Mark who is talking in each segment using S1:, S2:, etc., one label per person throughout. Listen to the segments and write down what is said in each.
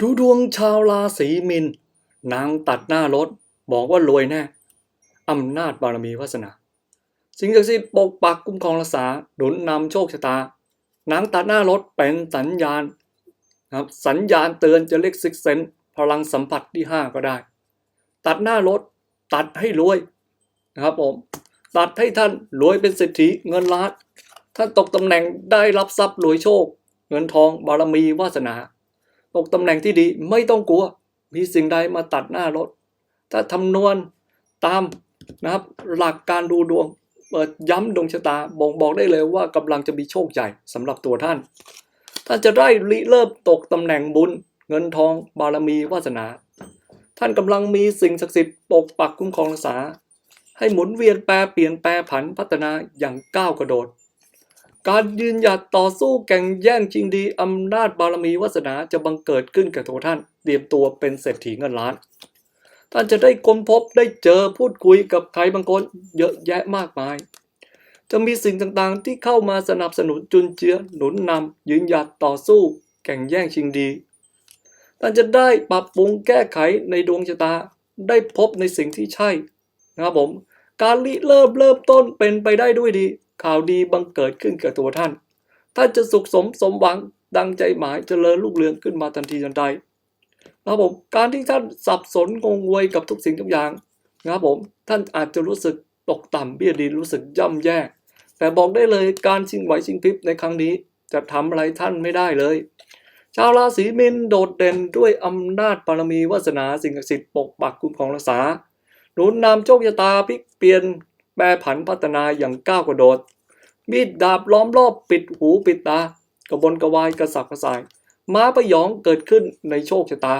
S1: ดูดวงชาวราศีมินนางตัดหน้ารถ บอกว่ารวยแน่อำนาจบารมีวาสนา สิ่งศักดิ์สิทธิ์ปกปักคุ้มครองรักษาหนุนนำโชคชะตานางตัดหน้ารถเป็นสัญญาณครับสัญญาณเตือนจะเรียกซิกเซนพลังสัมผัสที่ 5 ก็ได้ ตัดหน้ารถตัดให้รวยนะครับผมตัดให้ท่านรวยเป็นเศรษฐีเงินล้านท่านตกตำแหน่งได้รับทรัพย์รวยโชค เงินทองบารมีวาสนา ตกตำแหน่งที่ดีไม่ต้องกลัว มีสิ่งใดมาตัดหน้ารถ ถ้าทำนวนตามนะครับ หลักการดูดวงเปิดย้ำดวงชะตาบ่งบอกได้เลยว่ากำลังจะมีโชคใหญ่สำหรับตัวท่าน ท่านจะได้ริเริ่มตกตำแหน่งบุญ เงินทอง บารมีวาสนา ท่านกำลังมีสิ่งศักดิ์สิทธิ์ปกปักคุ้มครองรักษา ให้หมุนเวียนแปรเปลี่ยนแปรผันพัฒนาอย่างก้าวกระโดด การยืนหยัดต่อสู้แข่งแย่งชิงดีอำนาจบารมีวาสนาจะบังเกิดขึ้นกับตัวท่าน เตรียมตัวเป็นเศรษฐีเงินล้าน ท่านจะได้ค้นพบได้เจอพูดคุยกับใครบางคนเยอะแยะมากมาย จะมีสิ่งต่างๆที่เข้ามาสนับสนุนจุนเจือหนุนนำยืนหยัดต่อสู้แข่งแย่งชิงดี ท่านจะได้ปรับปรุงแก้ไขในดวงชะตาได้พบในสิ่งที่ใช่นะครับผม การริเริ่มเริ่มต้นเป็นไปได้ด้วยดี ข่าวดีบังเกิดขึ้นกับตัวท่าน ท่านจะสุขสมสมหวังดังใจหมายเจริญรุ่งเรืองขึ้นมาทันทีทันใดนะครับผมการที่ท่านสับสนงงงวยกับทุกสิ่งทุกอย่างนะครับผมท่านอาจจะรู้สึกตกต่ำเบี้ยดินรู้สึกย่ำแย่แต่บอกได้เลยการชิงไหวชิงพริบในครั้งนี้จะทำอะไรท่านไม่ได้เลย ชาวราศีมินโดดเด่นด้วยอำนาจบารมีวาสนาสิ่งศักดิ์สิทธิ์ปกปักคุ้มครองรักษาหนุนนำโชคชะตาพลิกเปลี่ยน แปรผันพัฒนาอย่างก้าวกระโดด มีดดาบล้อมรอบปิดหูปิดตา กระบนกระวายกระสับกระส่าย ม้าพยองเกิดขึ้นในโชคชะตา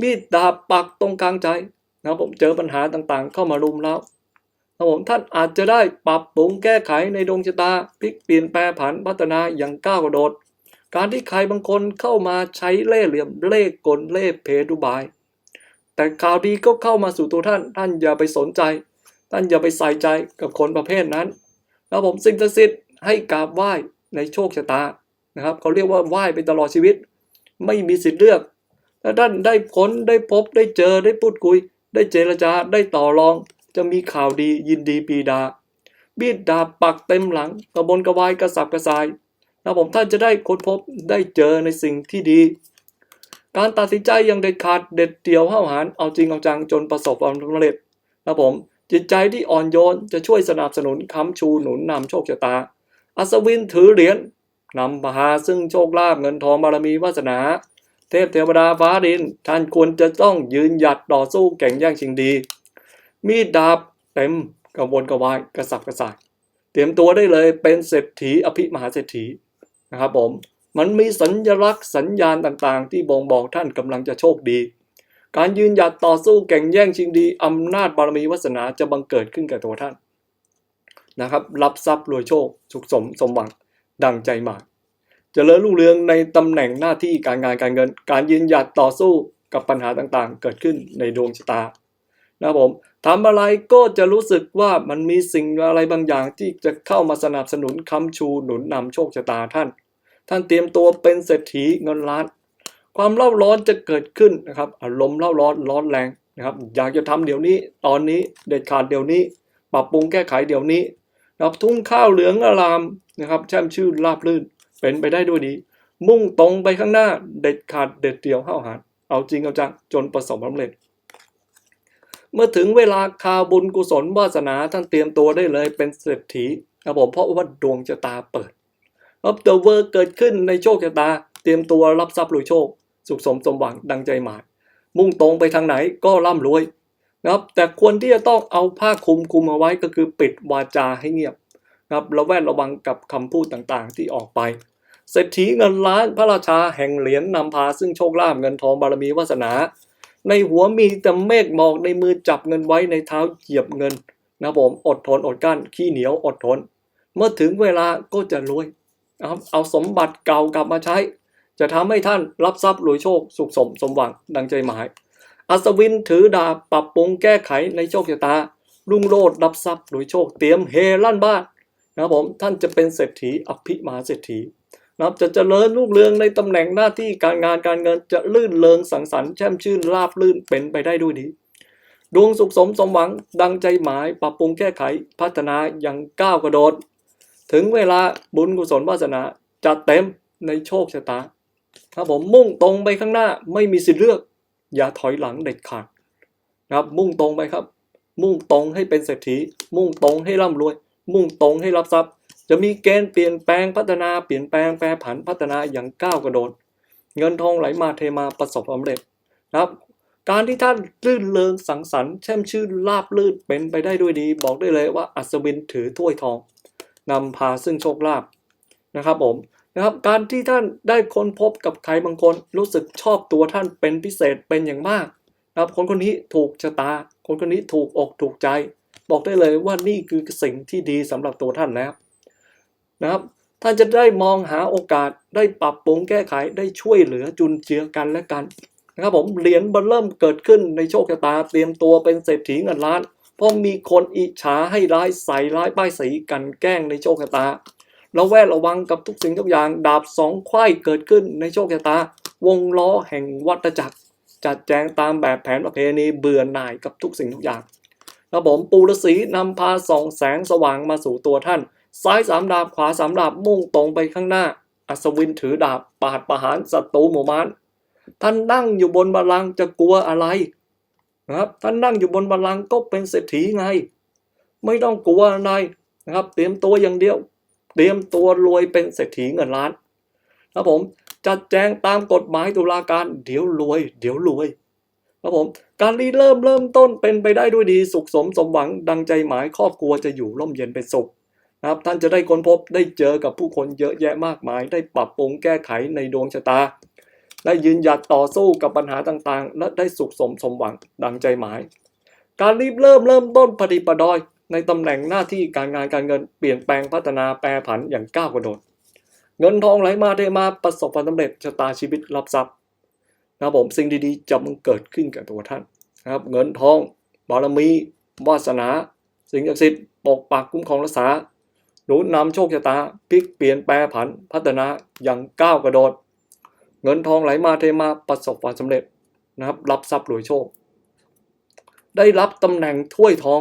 S1: มีดดาบปักตรงกลางใจนะผมเจอปัญหาต่างๆ เข้ามารุมแล้วนะผมท่านอาจจะได้ปรับปรุงแก้ไขในดวงชะตาพลิกเปลี่ยนแปรผันพัฒนาอย่างก้าวกระโดด การที่ใครบางคนเข้ามาใช้เล่ห์เหลี่ยมเล่ห์กลเล่ห์เพดุบาย แต่ข่าวดีก็เข้ามาสู่ตัวท่านท่านอย่าไปสนใจ ท่านอย่าไปใส่ใจกับคนประเภทนั้นแล้วผมสิ่งศักดิ์สิทธิ์ให้กราบไหว้ในโชคชะตานะครับเขาเรียกว่าไหว้ไปตลอดชีวิต ไม่มีสิทธิ์เลือกถ้าท่านได้พ้นได้พบได้เจอได้พูดคุย ได้เจรจาได้ต่อรอง จะมีข่าวดียินดีปีดาบีดดาบปักเต็มหลังกระบนกระวายกระสับกระส่ายนะผมท่านจะได้ค้นพบได้เจอในสิ่งที่ดี การตัดสินใจอย่างเด็ดขาดเด็ดเดี่ยวห้าวหาญเอาจริงเอาจังจนประสบความสำเร็จนะผม จิตใจที่อ่อนโยนจะช่วยสนับสนุนค้ำชูหนุนนำโชคชะตา อัศวินถือเหรียญนำมาหาซึ่งโชคลาภเงินทองบารมีวาสนา เทพเทวดาฟ้าดิน ท่านควรจะต้องยืนหยัดต่อสู้แข่งแย่งชิงดี มีดดาบเต็มกระวนกระวายกระสับกระส่ายเตรียมตัวได้เลยเป็นเศรษฐีอภิมหาเศรษฐีนะครับผมมันมีสัญลักษณ์สัญญาณต่างๆ ที่บ่งบอกท่านกำลังจะโชคดี การยืนหยัดต่อสู้แข่งแย่งชิงดีอำนาจบารมีวาสนาจะบังเกิดขึ้นกับตัวท่านนะครับ รับทรัพย์รวยโชค สุขสมสมหวังดังใจหมายเจริญรุ่งเรืองในตำแหน่งหน้าที่การงานการเงิน การยืนหยัดต่อสู้กับปัญหาต่างๆ เกิดขึ้นในดวงชะตานะครับผมทำอะไรก็จะรู้สึกว่ามันมีสิ่งอะไรบางอย่างที่จะเข้ามาสนับสนุนค้ำชูหนุนนำโชคชะตาท่าน ท่านเตรียมตัวเป็นเศรษฐีเงินล้าน ความเล่าร้อนจะเกิดขึ้นนะครับ อารมณ์เล่าร้อนร้อนแรงนะครับอยากจะทำเดี๋ยวนี้ตอนนี้เด็ดขาดเดี๋ยวนี้ ปรับปรุงแก้ไขเดี๋ยวนี้นะครับทุ่งข้าวเหลืองอารามนะครับแช่มชื่นราบลื่นเป็นไปได้ด้วยดี มุ่งตรงไปข้างหน้าเด็ดขาดเด็ดเดี่ยวห้าวหาญเอาจริงเอาจังจนประสบความสำเร็จ เมื่อถึงเวลาคาวบุญกุศลวาสนาท่านเตรียมตัวได้เลยเป็นเศรษฐีครับผมเพราะว่าดวงชะตาเปิดรับเดอะเวอร์เกิดขึ้นในโชคชะตา เตรียมตัวรับทรัพย์รวยโชค สุขสมสมหวังดังใจหมาย มุ่งตรงไปทางไหนก็ร่ำรวยนะครับแต่ควรที่จะต้องเอาผ้าคลุมคลุมเอาไว้ก็คือปิดวาจาให้เงียบนะครับระแวดระวังกับคำพูดต่างๆ ที่ออกไปเศรษฐีเงินล้านพระราชาแห่งเหรียญนนำพาซึ่งโชคลาภเงินทองบารมีวาสนา ในหัวมีแต่เมฆหมอกในมือจับเงินไว้ในเท้าเหยียบเงินนะผมอดทนอดกั้นขี้เหนียวอดทน เมื่อถึงเวลาก็จะรวยนะครับเอาสมบัติเก่ากลับมาใช้ จะทำให้ท่านรับทรัพย์รวยโชคสุขสมสมหวังดังใจหมาย อัศวินถือดาบปรับปรุงแก้ไขในโชคชะตารุ่งโรจน์รับทรัพย์รวยโชคเตรียมเฮลั่นบ้านนะครับผมท่านจะเป็นเศรษฐีอภิมหาเศรษฐีนะครับจะเจริญรุ่งเรืองในตำแหน่งหน้าที่การงานการเงินจะลื่นเริงสังสรรค์แช่มชื่นราบลื่นเป็นไปได้ด้วยดีดวงสุขสมสมหวังดังใจหมายปรับปรุงแก้ไขพัฒนาอย่างก้าวกระโดด ถึงเวลาบุญกุศลวาสนาจะเต็มในโชคชะตา ครับผมมุ่งตรงไปข้างหน้าไม่มีสิทธิ์เลือก อย่าถอยหลังเด็ดขาดนะครับมุ่งตรงไปครับ มุ่งตรงให้เป็นเศรษฐี มุ่งตรงให้ร่ำรวย มุ่งตรงให้รับทรัพย์ จะมีเกณฑ์เปลี่ยนแปลงพัฒนาเปลี่ยนแปลงแปรผันพัฒนาอย่างก้าวกระโดด เงินทองไหลมาเทมาประสบความสำเร็จนะครับ การที่ท่านลื่นเริงสังสรรค์แช่มชื่นลาบลื่นเป็นไปได้ด้วยดี บอกได้เลยว่าอัศวินถือถ้วยทองนำพาซึ่งโชคลาภนะครับผม นะครับการที่ท่านได้ค้นพบกับใครบางคนรู้สึกชอบตัวท่านเป็นพิเศษเป็นอย่างมากนะครับคนคนนี้ถูกชะตา คนคนนี้ถูกอกถูกใจ บอกได้เลยว่านี่คือสิ่งที่ดีสำหรับตัวท่านแล้วนะครับท่านจะได้มองหาโอกาสได้ปรับปรุงแก้ไขได้ช่วยเหลือจุนเจือกันและกันนะครับผมเหรียญบันเริ่มเกิดขึ้นในโชคชะตาเตรียมตัวเป็นเศรษฐีเงินล้านเพราะมีคนอิจฉาให้ร้ายใส่ร้ายป้ายสีกันแกล้งในโชคชะตา ราแวดระวังกับทุกสิ่งทุกอย่าง ดาบสองไขว้เกิดขึ้นในโชคชะตา วงล้อแห่งวัฏจักร จัดแจงตามแบบแผนประเพณีเบื่อหน่ายกับทุกสิ่งทุกอย่างรับผมปูฤาษีนำพาส่องแสงสว่างมาสู่ตัวท่าน ซ้ายสามดาบขวาสามดาบมุ่งตรงไปข้างหน้า อัศวินถือดาบปาดประหารศัตรูหมู่มานท่านนั่งอยู่บนบัลลังก์จะกลัวอะไรนะครับท่านนั่งอยู่บนบัลลังก์ก็เป็นเศรษฐีไง ไม่ต้องกลัวอะไรนะครับ เตรียมตัวอย่างเดียว เตรียมตัวรวยเป็นเศรษฐีเงินล้านครับผมจัดแจงตามกฎหมายตุลาการเดี๋ยวรวย เดี๋ยวรวยครับผมการรีเริ่มเริ่มต้นเป็นไปได้ด้วยดีสุขสมสมหวังดังใจหมายครอบครัวจะอยู่ร่มเย็นเป็นสุขนะครับท่านจะได้ค้นพบได้เจอกับผู้คนเยอะแยะมากมาย ได้ปรับปรุงแก้ไขในดวงชะตา ได้ยืนหยัดต่อสู้กับปัญหาต่างๆ และได้สุขสมสมหวังดังใจหมาย การรีบเริ่มเริ่มต้นปฏิปดอย ในตำแหน่งหน้าที่การงานการเงินเปลี่ยนแปลงพัฒนาแปรผันอย่างก้าวกระโดด เงินทองไหลมาเทมาประสบความสำเร็จชะตาชีวิตรับทรัพย์นะครับผมสิ่งดีๆจะมันเกิดขึ้นกับตัวท่านนะครับ เงินทองบารมีวาสนา สิ่งศักดิ์สิทธิ์ปกปักคุ้มครองรักษาหนุนนำโชคชะตาพลิกเปลี่ยนแปรผันพัฒนาอย่างก้าวกระโดด เงินทองไหลมาเทมาประสบความสำเร็จนะครับ รับทรัพย์รวยโชค ได้รับตำแหน่งถ้วยทอง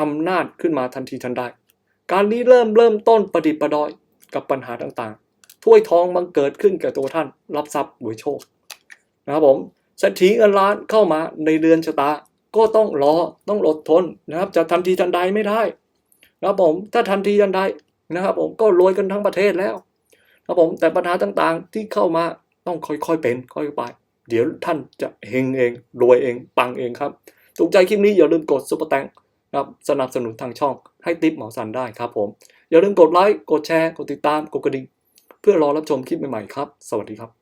S1: อำนาจขึ้นมาทันทีทันใด การนี้เริ่มเริ่มต้นประดิษฐ์ประดอยกับปัญหาต่างๆ ถ้วยทองบังเกิดขึ้นแกับตัวท่าน รับทรัพย์รวยโชคนะครับผมเศรษฐีเงินล้านเข้ามาในเรือนชะตา ก็ต้องรอต้องอดทนนะครับ จะทันทีทันใดไม่ได้นะครับผมถ้าทันทีทันใดนะครับ ผมก็รวยกันทั้งประเทศแล้วครับผมแต่ปัญหาต่างๆที่เข้ามาต้องค่อยๆเป็นค่อยๆไปเดี๋ยวท่านจะเฮงเองรวยเองปังเองครับถูกใจคลิปนี้อย่าลืมกดซุปเปอร์แตง นะครับสนับสนุนทางช่องให้ติปหมอสันได้ครับผม อย่าลืมกดไลค์ กดแชร์ กดติดตาม กดกระดิ่ง เพื่อรอรับชมคลิปใหม่ๆครับ สวัสดีครับ